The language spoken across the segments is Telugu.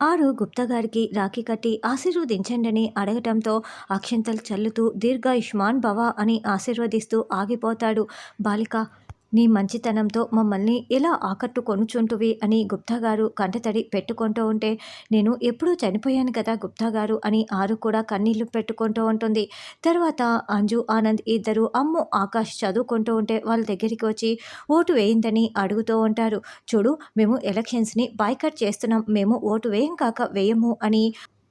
ఆరు గుప్తా గారికి రాఖీ కట్టి ఆశీర్వదించండని అడగటంతో అక్షంతలు చల్లుతూ దీర్ఘాయుష్మాన్ భవ అని ఆశీర్వదిస్తూ ఆగిపోతాడు బాలిక. నీ మంచితనంతో మమ్మల్ని ఎలా ఆకట్టుకొనుచుంటువి అని గుప్తాగారు కంటతడి పెట్టుకుంటూ ఉంటే నేను ఎప్పుడూ చనిపోయాను కదా గుప్తాగారు అని ఆరు కూడా కన్నీళ్ళు పెట్టుకుంటూ ఉంటుంది. తర్వాత అంజు ఆనంద్ ఇద్దరు అమ్ము ఆకాష్ చదువుకుంటూ ఉంటే వాళ్ళ దగ్గరికి వచ్చి ఓటు వేయిందని అడుగుతూ ఉంటారు. చూడు మేము ఎలక్షన్స్ని బాయ్కట్ చేస్తున్నాం. మేము ఓటు వేయం కాక వేయము అని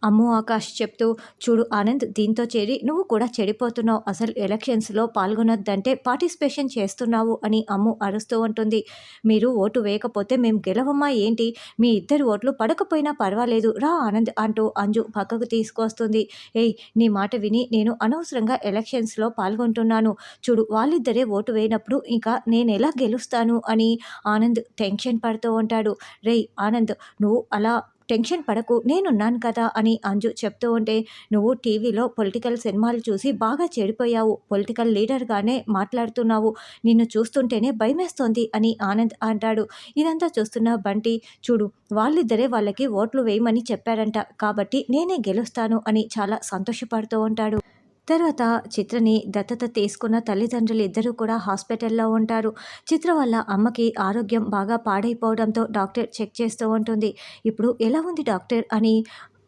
అమ్ము ఆకాష్ చెప్తూ చూడు ఆనంద్ దీంతో చేరి నువ్వు కూడా చెడిపోతున్నావు. అసలు ఎలక్షన్స్లో పాల్గొనొద్దంటే పార్టిసిపేషన్ చేస్తున్నావు అని అమ్ము అరుస్తూ ఉంటుంది. మీరు ఓటు వేయకపోతే మేము గెలవమ్మా ఏంటి? మీ ఇద్దరు ఓట్లు పడకపోయినా పర్వాలేదు. రా ఆనంద్ అంటూ అంజు పక్కకు తీసుకొస్తుంది. ఏయ్ నీ మాట విని నేను అనవసరంగా ఎలక్షన్స్లో పాల్గొంటున్నాను. చూడు వాళ్ళిద్దరే ఓటు వేయనప్పుడు ఇంకా నేను ఎలా గెలుస్తాను అని ఆనంద్ టెన్షన్ పడుతూ ఉంటాడు. రేయ్ ఆనంద్ నువ్వు అలా టెన్షన్ పడకు నేనున్నాను కదా అని అంజు చెప్తూ ఉంటే నువ్వు టీవీలో పొలిటికల్ సినిమాలు చూసి బాగా చెడిపోయావు. పొలిటికల్ లీడర్గానే మాట్లాడుతున్నావు. నిన్ను చూస్తుంటేనే భయమేస్తోంది అని ఆనంద్ అంటాడు. ఇదంతా చూస్తున్న బంటి చూడు వాళ్ళిద్దరే వాళ్ళకి ఓట్లు వేయమని చెప్పారంట. కాబట్టి నేనే గెలుస్తాను అని చాలా సంతోషపడుతూ ఉంటాడు. తర్వాత చిత్రని దత్తత తీసుకున్న తల్లిదండ్రులు ఇద్దరూ కూడా హాస్పిటల్లో ఉంటారు. చిత్ర వల్ల అమ్మకి ఆరోగ్యం బాగా పాడైపోవడంతో డాక్టర్ చెక్ చేస్తూ ఉంటుంది. ఇప్పుడు ఎలా ఉంది డాక్టర్? అని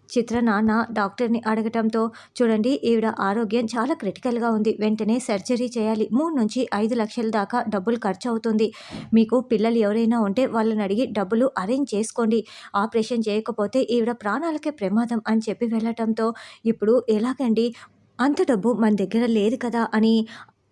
చిత్ర నాన్న డాక్టర్ని అడగటంతో చూడండి ఈవిడ ఆరోగ్యం చాలా క్రిటికల్గా ఉంది. వెంటనే సర్జరీ చేయాలి. మూడు నుంచి ఐదు లక్షల దాకా డబ్బులు ఖర్చు అవుతుంది మీకు పిల్లలు ఎవరైనా ఉంటే వాళ్ళని అడిగి డబ్బులు అరేంజ్ చేసుకోండి. ఆపరేషన్ చేయకపోతే ఈవిడ ప్రాణాలకే ప్రమాదం అని చెప్పి వెళ్ళటంతో ఇప్పుడు ఎలాగండి? అంత డబ్బు మన దగ్గర లేదు కదా అని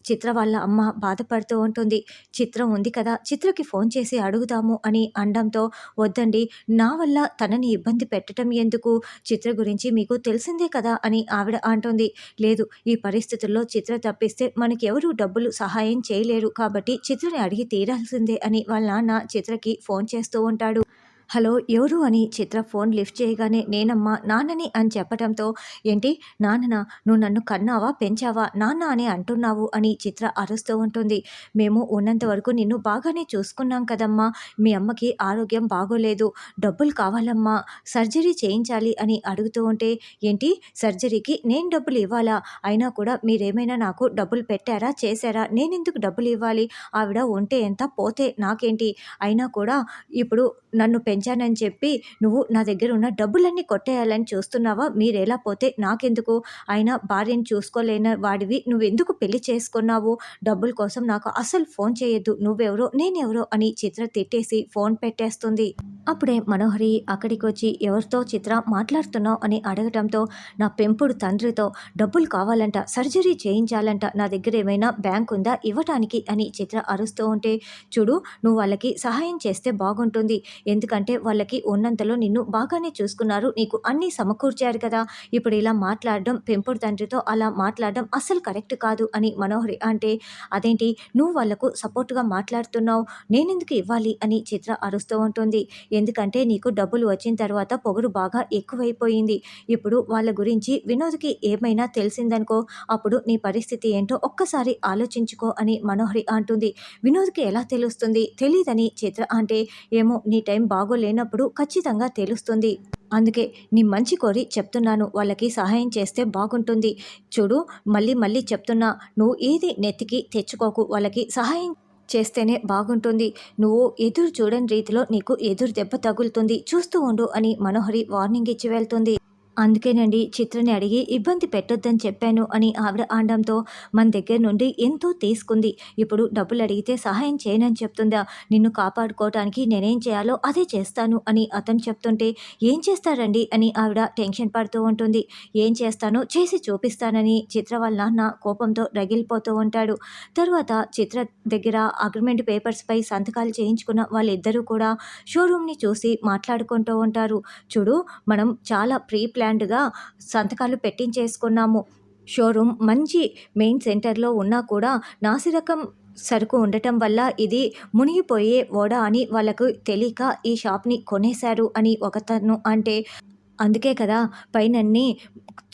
చిత్ర వాళ్ళ అమ్మ బాధపడుతూ ఉంటుంది. చిత్రం ఉంది కదా చిత్రకి ఫోన్ చేసి అడుగుదాము అని అనడంతో వద్దండి నా వల్ల తనని ఇబ్బంది పెట్టడం ఎందుకు? చిత్ర గురించి మీకు తెలిసిందే కదా అని ఆవిడ అంటుంది. లేదు ఈ పరిస్థితుల్లో చిత్ర తప్పిస్తే మనకెవరూ ఎవరు డబ్బులు సహాయం చేయలేరు కాబట్టి చిత్రని అడిగి తీరాల్సిందే అని వాళ్ళ నాన్న చిత్రకి ఫోన్ చేస్తూ ఉంటాడు. హలో ఎవరు అని చిత్ర ఫోన్ లిఫ్ట్ చేయగానే నేనమ్మా నాన్నని అని చెప్పడంతో ఏంటి? నాన్ననా? నువ్వు నన్ను కన్నావా? పెంచావా? నాన్న అని అంటున్నావు అని చిత్ర అరుస్తూ ఉంటుంది. మేము ఉన్నంత వరకు నిన్ను బాగానే చూసుకున్నాం కదమ్మా. మీ అమ్మకి ఆరోగ్యం బాగోలేదు. డబ్బులు కావాలమ్మా. సర్జరీ చేయించాలి అని అడుగుతూ ఉంటే ఏంటి? సర్జరీకి నేను డబ్బులు ఇవ్వాలా? అయినా కూడా మీరేమైనా నాకు డబ్బులు పెట్టారా? చేశారా? నేనెందుకు డబ్బులు ఇవ్వాలి? ఆవిడ ఉంటే ఎంత పోతే నాకేంటి? అయినా కూడా ఇప్పుడు నన్ను పె పెంచానని చెప్పి నువ్వు నా దగ్గర ఉన్న డబ్బులన్నీ కొట్టేయాలని చూస్తున్నావా? మీరెలా పోతే నాకెందుకు? అయినా భార్యను చూసుకోలేని వాడివి. నువ్వెందుకు పెళ్ళి చేసుకున్నావు? డబ్బుల కోసం నాకు అసలు ఫోన్ చేయొద్దు. నువ్వెవరో నేనెవరో అని చిత్ర తిట్టేసి ఫోన్ పెట్టేస్తుంది. అప్పుడే మనోహరి అక్కడికి వచ్చి ఎవరితో చిత్ర మాట్లాడుతున్నావు? అని అడగటంతో నా పెంపుడు తండ్రితో డబ్బులు కావాలంట సర్జరీ చేయించాలంట నా దగ్గర ఏమైనా బ్యాంక్ ఉందా ఇవ్వటానికి? అని చిత్ర అరుస్తూ ఉంటే చూడు నువ్వు వాళ్ళకి సహాయం చేస్తే బాగుంటుంది. ఎందుకంటే వాళ్ళకి ఉన్నంతలో నిన్ను బాగానే చూసుకున్నారు. నీకు అన్నీ సమకూర్చారు కదా. ఇప్పుడు ఇలా మాట్లాడడం పెంపుడు తండ్రితో అలా మాట్లాడడం అస్సలు కరెక్ట్ కాదు అని మనోహరి అంటే అదేంటి? నువ్వు వాళ్ళకు సపోర్ట్గా మాట్లాడుతున్నావు. నేనెందుకు ఇవ్వాలి? అని చిత్ర అరుస్తూ ఉంటుంది. ఎందుకంటే నీకు డబ్బులు వచ్చిన తర్వాత పొగరు బాగా ఎక్కువైపోయింది. ఇప్పుడు వాళ్ళ గురించి వినోద్కి ఏమైనా తెలిసిందనుకో అప్పుడు నీ పరిస్థితి ఏంటో ఒక్కసారి ఆలోచించుకో అని మనోహరి అంటుంది. వినోద్కి ఎలా తెలుస్తుంది? తెలియదని చిత్ర అంటే ఏమో నీ టైం బాగోలేనప్పుడు ఖచ్చితంగా తెలుస్తుంది. అందుకే నీ మంచి కోరి చెప్తున్నాను. వాళ్ళకి సహాయం చేస్తే బాగుంటుంది. చూడు మళ్ళీ మళ్ళీ చెప్తున్నా నువ్వు ఏది నెత్తికి తెచ్చుకోకు. వాళ్ళకి సహాయం చేస్తేనే బాగుంటుంది. నువ్వు ఎదురు చూడని రీతిలో నీకు ఎదురు దెబ్బ తగులుతుంది. చూస్తూ ఉండు అని మనోహరి వార్నింగ్ ఇచ్చి వెళ్తుంది. అందుకేనండి చిత్రని అడిగి ఇబ్బంది పెట్టొద్దని చెప్పాను అని ఆవిడ ఆడడంతో మన దగ్గర నుండి ఎంతో తీసుకుంది. ఇప్పుడు డబ్బులు అడిగితే సహాయం చేయనని చెప్తుందా? నిన్ను కాపాడుకోవటానికి నేనేం చేయాలో అదే చేస్తాను అని అతను చెప్తుంటే ఏం చేస్తారండి అని ఆవిడ టెన్షన్ పడుతూ ఉంటుంది. ఏం చేస్తానో చేసి చూపిస్తానని చిత్ర వాళ్ళ నాన్న కోపంతో రగిలిపోతూ ఉంటాడు. తర్వాత చిత్ర దగ్గర అగ్రిమెంట్ పేపర్స్పై సంతకాలు చేయించుకున్న వాళ్ళిద్దరూ కూడా షోరూమ్ని చూసి మాట్లాడుకుంటూ ఉంటారు. చూడు మనం చాలా ప్రీ గ్రాండ్గా సంతకాలు పెట్టించేసుకున్నాము. షోరూమ్ మంచి మెయిన్ సెంటర్లో ఉన్నా కూడా నాసిరకం సరుకు ఉండటం వల్ల ఇది మునిగిపోయే ఓడ అని వాళ్ళకు తెలియక ఈ షాప్ని కొనేశారు అని ఒకతను అంటే అందుకే కదా పైనన్ని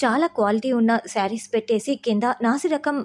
చాలా క్వాలిటీ ఉన్న శారీస్ పెట్టేసి కింద నాసిరకం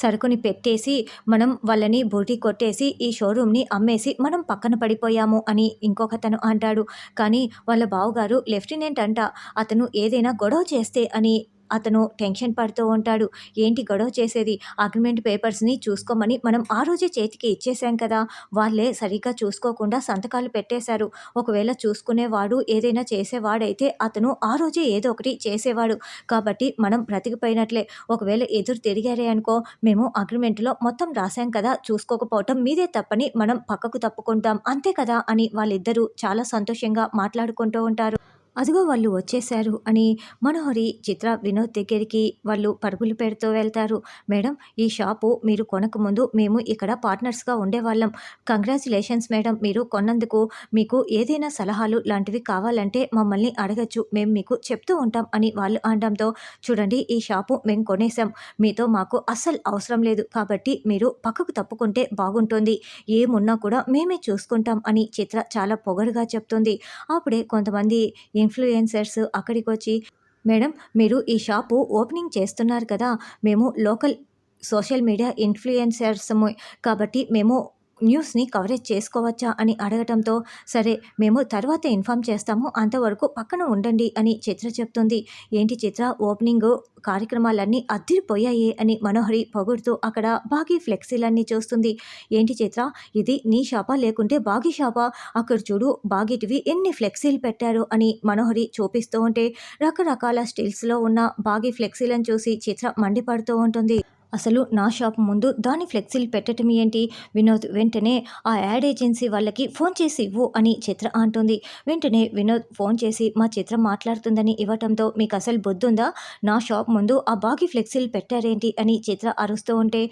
సరుకుని పెట్టేసి మనం వాళ్ళని బోటీ కొట్టేసి ఈ షోరూమ్ని అమ్మేసి మనం పక్కన పడిపోయాము అని ఇంకొకతను అంటాడు. కానీ వాళ్ళ బావగారు లెఫ్టినెంట్ అంట అతను ఏదైనా గొడవ చేస్తే అని అతను టెన్షన్ పడుతూ ఉంటాడు. ఏంటి గొడవ చేసేది? అగ్రిమెంట్ పేపర్స్ని చూసుకోమని మనం ఆ రోజే చేతికి ఇచ్చేసాం కదా. వాళ్ళే సరిగ్గా చూసుకోకుండా సంతకాలు పెట్టేశారు. ఒకవేళ చూసుకునేవాడు ఏదైనా చేసేవాడైతే అతను ఆ రోజే ఏదో ఒకటి చేసేవాడు. కాబట్టి మనం బ్రతికిపోయినట్లే. ఒకవేళ ఎదురు తిరిగారే అనుకో మేము అగ్రిమెంట్లో మొత్తం రాశాం కదా. చూసుకోకపోవటం మీదే తప్పని మనం పక్కకు తప్పుకుంటాం. అంతే కదా అని వాళ్ళిద్దరూ చాలా సంతోషంగా మాట్లాడుకుంటూ ఉంటారు. అదిగో వాళ్ళు వచ్చేశారు అని మనోహరి చిత్ర వినోద్ దగ్గరికి వాళ్ళు పరుగులు పెడుతూ వెళ్తారు. మేడం ఈ షాపు మీరు కొనకముందు మేము ఇక్కడ పార్ట్నర్స్గా ఉండేవాళ్ళం. కంగ్రాచులేషన్స్ మేడం మీరు కొన్నందుకు మీకు ఏదైనా సలహాలు లాంటివి కావాలంటే మమ్మల్ని అడగచ్చు. మేము మీకు చెప్తూ ఉంటాం అని వాళ్ళు అనడంతో చూడండి ఈ షాపు మేము కొనేసాం మీతో మాకు అస్సలు అవసరం లేదు. కాబట్టి మీరు పక్కకు తప్పుకుంటే బాగుంటుంది. ఏమున్నా కూడా మేమే చూసుకుంటాం అని చిత్ర చాలా పొగరుగా చెప్తుంది. అప్పుడే కొంతమంది ఇన్ఫ్లుయెన్సర్స్ అక్కడికి వచ్చి మేడం మీరు ఈ షాపు ఓపెనింగ్ చేస్తున్నారు కదా మేము లోకల్ సోషల్ మీడియా ఇన్ఫ్లుయెన్సర్స్ కాబట్టి మేము న్యూస్ని కవరేజ్ చేసుకోవచ్చా అని అడగటంతో సరే మేము తర్వాత ఇన్ఫామ్ చేస్తాము అంతవరకు పక్కన ఉండండి అని చిత్ర చెప్తుంది. ఏంటి చిత్ర ఓపెనింగ్ కార్యక్రమాలన్నీ అద్దరిపోయాయి అని మనోహరి పొగుడుతూ అక్కడ బాగీ ఫ్లెక్సీలన్నీ చూస్తుంది. ఏంటి చిత్ర ఇది నీ షాపా లేకుంటే బాగీ షాపా? అక్కడ చూడు బాగిటివి ఎన్ని ఫ్లెక్సీలు పెట్టారు అని మనోహరి చూపిస్తూ ఉంటే రకరకాల స్టిల్స్లో ఉన్న బాగీ ఫ్లెక్సీలను చూసి చిత్ర మండిపడుతూ ఉంటుంది. అసలు నా షాప్ ముందు దాని ఫ్లెక్సీలు పెట్టడం ఏంటి? వినోద్ వెంటనే ఆ యాడ్ ఏజెన్సీ వాళ్ళకి ఫోన్ చేసి ఇవ్వు అని చిత్ర అంటుంది. వెంటనే వినోద్ ఫోన్ చేసి మా చిత్ర మాట్లాడుతుందని ఇవ్వటంతో మీకు అసలు బొద్దుందా? నా షాప్ ముందు ఆ బాగి ఫ్లెక్సీలు పెట్టారేంటి? అని చిత్ర అరుస్తూ ఉంటే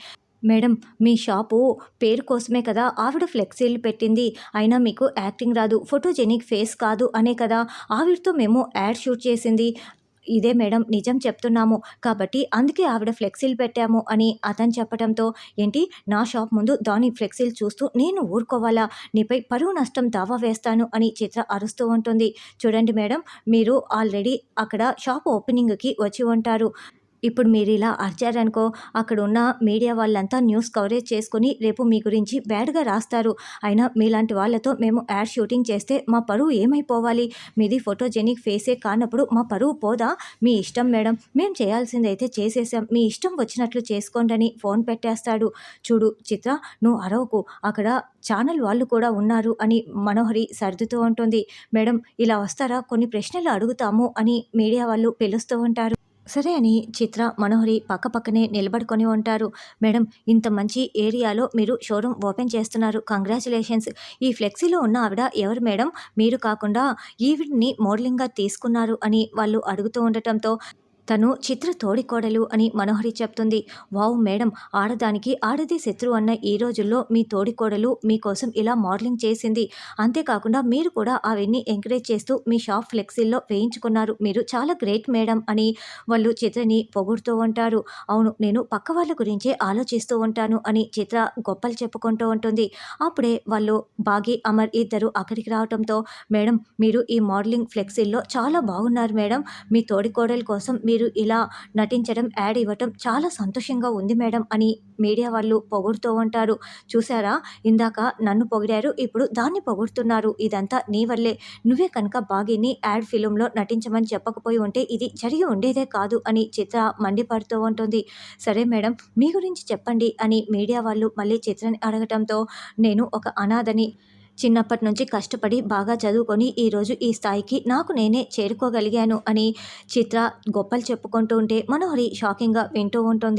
మేడం మీ షాపు పేరు కోసమే కదా ఆవిడ ఫ్లెక్సీలు పెట్టింది. అయినా మీకు యాక్టింగ్ రాదు ఫోటోజెనిక్ ఫేస్ కాదు అనే కదా ఆవిడతో మేము యాడ్ షూట్ చేసింది. ఇదే మేడం నిజం చెప్తున్నాము. కాబట్టి అందుకే ఆవిడ ఫ్లెక్సీలు పెట్టాము అని అతను చెప్పడంతో ఏంటి నా షాప్ ముందు దాని ఫ్లెక్సీలు చూస్తూ నేను ఊరుకోవాలా? నీపై పరువు నష్టం దావా వేస్తాను అని చిత్ర అరుస్తూ ఉంటుంది. చూడండి మేడం మీరు ఆల్రెడీ అక్కడ షాప్ ఓపెనింగ్కి వచ్చి ఉంటారు. ఇప్పుడు మీరు ఇలా అరిచారనుకో అక్కడ ఉన్న మీడియా వాళ్ళంతా న్యూస్ కవరేజ్ చేసుకుని రేపు మీ గురించి బ్యాడ్గా రాస్తారు. అయినా మీలాంటి వాళ్ళతో మేము యాడ్ షూటింగ్ చేస్తే మా పరువు ఏమైపోవాలి? మీది ఫోటోజెనిక్ ఫేసే కానప్పుడు మా పరువు పోదా? మీ ఇష్టం మేడం. మేము చేయాల్సింది అయితే చేసేసాం. మీ ఇష్టం వచ్చినట్లు చేసుకోండి ఫోన్ పెట్టేస్తాడు. చూడు చిత్ర నువ్వు అరవకు. అక్కడ ఛానల్ వాళ్ళు కూడా ఉన్నారు అని మనోహరి సర్దుతూ ఉంటుంది. మేడం ఇలా వస్తారా? కొన్ని ప్రశ్నలు అడుగుతాము అని మీడియా వాళ్ళు పిలుస్తూ ఉంటారు. సరే అని చిత్ర మనోహరి పక్కపక్కనే నిలబడుకొని ఉంటారు. మేడం ఇంత మంచి ఏరియాలో మీరు షోరూమ్ ఓపెన్ చేస్తున్నారు. కంగ్రాచులేషన్స్. ఈ ఫ్లెక్సీలో ఉన్న ఆవిడ ఎవరు మేడం? మీరు కాకుండా ఈవిడ్ని మోడలింగ్గా తీసుకున్నారు అని వాళ్ళు అడుగుతూ ఉండటంతో తను చిత్ర తోడికోడలు అని మనోహరి చెప్తుంది. వావ్ మేడం ఆడదానికి ఆడది శత్రు అన్న ఈ రోజుల్లో మీ తోడికోడలు మీకోసం ఇలా మోడలింగ్ చేసింది. అంతేకాకుండా మీరు కూడా అవన్నీ ఎంకరేజ్ చేస్తూ మీ షాప్ ఫ్లెక్సీల్లో వేయించుకున్నారు. మీరు చాలా గ్రేట్ మేడం అని వాళ్ళు చిత్రని పొగుడుతూ ఉంటారు. అవును నేను పక్క వాళ్ళ గురించే ఆలోచిస్తూ ఉంటాను అని చిత్ర గొప్పలు చెప్పుకుంటూ ఉంటుంది. అప్పుడే వాళ్ళు బాగి అమర్ ఇద్దరు అక్కడికి రావడంతో మేడం మీరు ఈ మోడలింగ్ ఫ్లెక్సీల్లో చాలా బాగున్నారు మేడం. మీ తోడికోడల కోసం మీరు ఇలా నటించడం యాడ్ ఇవ్వటం చాలా సంతోషంగా ఉంది మేడం అని మీడియా వాళ్ళు పొగుడుతూ ఉంటారు. చూసారా ఇందాక నన్ను పొగిడారు ఇప్పుడు దాన్ని పొగుడుతున్నారు. ఇదంతా నీ వల్లే. నువ్వే కనుక బాగిని యాడ్ ఫిలింలో నటించమని చెప్పకపోయి ఉంటే ఇది జరిగి ఉండేదే కాదు అని చిత్ర మండిపడుతూ ఉంటుంది. సరే మేడం మీ గురించి చెప్పండి అని మీడియా వాళ్ళు మళ్ళీ చిత్రని అడగటంతో నేను ఒక అనాథని చిన్నప్పటి నుంచి కష్టపడి బాగా చదువుకొని ఈరోజు ఈ స్థాయికి నాకు నేనే చేరుకోగలిగాను అని చిత్ర గొప్పలు చెప్పుకుంటూ ఉంటే మనోహరి షాకింగ్గా వింటూ ఉంటుంది.